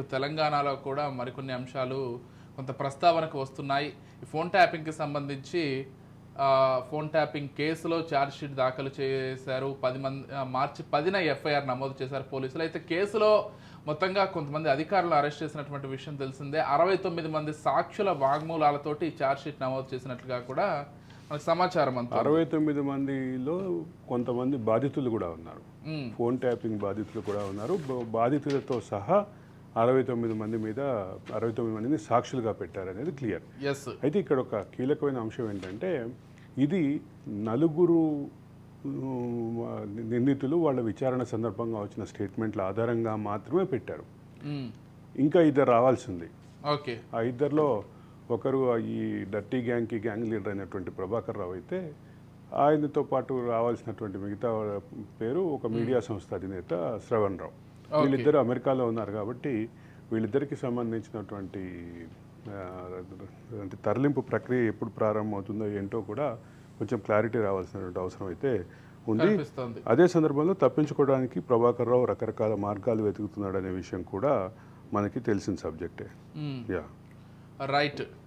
ఇటు తెలంగాణలో కూడా మరికొన్ని అంశాలు కొంత ప్రస్తావనకు వస్తున్నాయి. ఈ ఫోన్ ట్యాపింగ్కి సంబంధించి ఆ, ఫోన్ ట్యాపింగ్ కేసులో ఛార్జ్ షీట్ దాఖలు చేశారు. పది మంది మార్చి పదిన ఎఫ్ఐఆర్ నమోదు చేశారు పోలీసులు. అయితే కేసులో మొత్తంగా కొంతమంది అధికారులు అరెస్ట్ చేసినటువంటి విషయం తెలిసిందే. అరవై తొమ్మిది మంది సాక్షుల వాగ్మూలాలతోటి ఛార్జ్ షీట్ నమోదు చేసినట్లుగా కూడా మనకు సమాచారం అంతా అరవై తొమ్మిది మందిలో కొంతమంది బాధితులు కూడా ఉన్నారు. ఫోన్ ట్యాపింగ్ బాధితులు కూడా ఉన్నారు. బాధితులతో సహా అరవై తొమ్మిది మంది మీద అరవై తొమ్మిది మందిని సాక్షులుగా పెట్టారనేది క్లియర్. ఎస్ అయితే ఇక్కడ ఒక కీలకమైన అంశం ఏంటంటే ఇది నలుగురు నిందితులు వాళ్ళ విచారణ సందర్భంగా వచ్చిన స్టేట్మెంట్ల ఆధారంగా మాత్రమే పెట్టారు. ఇంకా ఇద్దరు రావాల్సింది. ఓకే ఆ ఇద్దరిలో ఒకరు ఈ డర్టీ గ్యాంగ్కి గ్యాంగ్ లీడర్ అయినటువంటి ప్రభాకర్ రావు అయితే ఆయనతో పాటు రావాల్సినటువంటి మిగతా పేరు ఒక మీడియా సంస్థ అధినేత శ్రవణ్ రావు. వీళ్ళిద్దరు అమెరికాలో ఉన్నారు కాబట్టి వీళ్ళిద్దరికి సంబంధించినటువంటి అంటే తరలింపు ప్రక్రియ ఎప్పుడు ప్రారంభమవుతుందో ఏంటో కూడా కొంచెం క్లారిటీ రావాల్సినటువంటి అవసరం అయితే ఉంది. అదే సందర్భంలో తప్పించుకోవడానికి ప్రభాకర్ రావు రకరకాల మార్గాలు వెతుకుతున్నాడు అనే విషయం కూడా మనకి తెలిసిన సబ్జెక్టే. Yeah right.